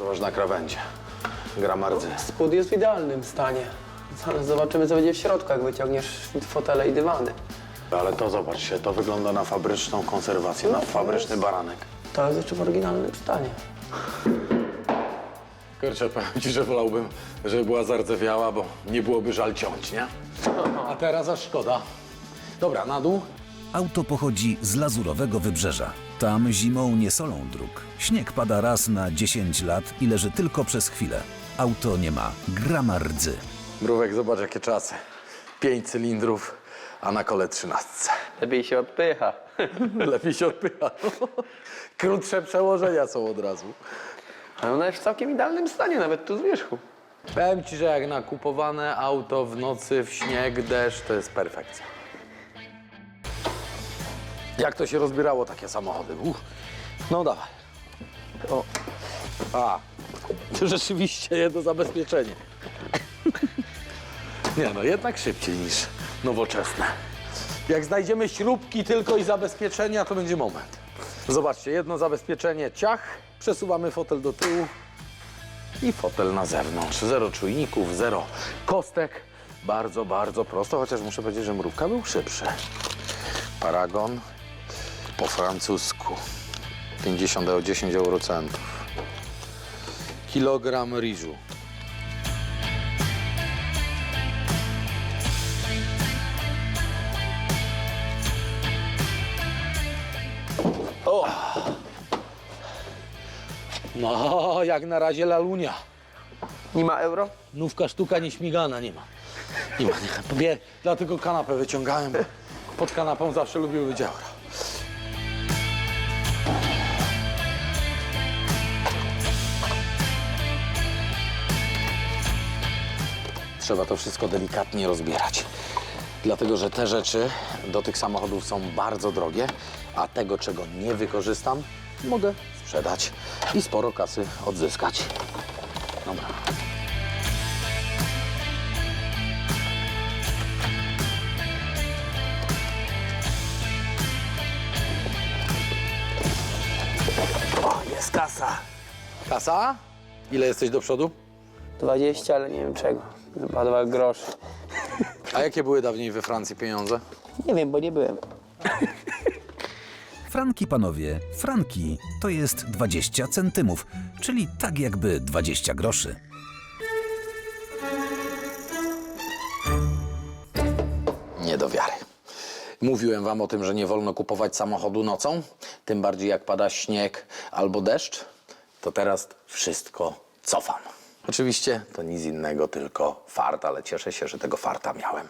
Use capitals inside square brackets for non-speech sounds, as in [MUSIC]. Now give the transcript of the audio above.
Zobacz na krawędzie. Gramardzy. Spód jest w idealnym stanie. Zobaczymy, co będzie w środku, jak wyciągniesz fotele i dywany. Ale to zobacz się, to wygląda na fabryczną konserwację, na No, to fabryczny jest- baranek. To jest jeszcze w oryginalnym stanie. Kurczę, powiem ci, że wolałbym, żeby była zardzewiała, bo nie byłoby żal ciąć, nie? [LAUGHS] A teraz aż szkoda. Dobra, na dół. Auto pochodzi z lazurowego wybrzeża. Tam zimą nie solą dróg. Śnieg pada raz na 10 lat i leży tylko przez chwilę. Auto nie ma grama rdzy. Mrówek, zobacz jakie czasy. Pięć cylindrów, a na kole trzynastce. Lepiej się odpycha. [LAUGHS] Lepiej się odpycha. Krótsze przełożenia są od razu. Ale ona jest w całkiem idealnym stanie, nawet tu z wierzchu. Powiem ci, że jak nakupowane auto w nocy, w śnieg, deszcz, to jest perfekcja. Jak to się rozbierało, takie samochody? Uch. No dawaj. O. A, rzeczywiście jedno zabezpieczenie. [LAUGHS] Nie no, jednak szybciej niż nowoczesne. Jak znajdziemy śrubki tylko i zabezpieczenia, to będzie moment. Zobaczcie, jedno zabezpieczenie, ciach, przesuwamy fotel do tyłu, i fotel na zewnątrz. Zero czujników, zero kostek. Bardzo, bardzo prosto, chociaż muszę powiedzieć, że mrówka był szybszy. Paragon po francusku. 50 euro, 10 eurocentów. Kilogram ryżu. O! No, jak na razie lalunia. Nie ma euro? Nówka sztuka nieśmigana nie ma. Nie ma, nie. Bie, dlatego kanapę wyciągałem. bo Pod kanapą zawsze lubił być euro. Trzeba to wszystko delikatnie rozbierać. Dlatego, że te rzeczy do tych samochodów są bardzo drogie, a tego, czego nie wykorzystam, mogę sprzedać i sporo kasy odzyskać. Dobra. O, jest kasa. Kasa? Ile jesteś do przodu? 20, ale nie wiem czego. Chyba dwa groszy. A jakie były dawniej we Francji pieniądze? Nie wiem, bo nie byłem. Franki, panowie, franki to jest 20 centymów, czyli tak jakby 20 groszy. Nie do wiary. Mówiłem wam o tym, że nie wolno kupować samochodu nocą, tym bardziej jak pada śnieg albo deszcz. To teraz wszystko cofam. Oczywiście to nic innego, tylko fart, ale cieszę się, że tego farta miałem.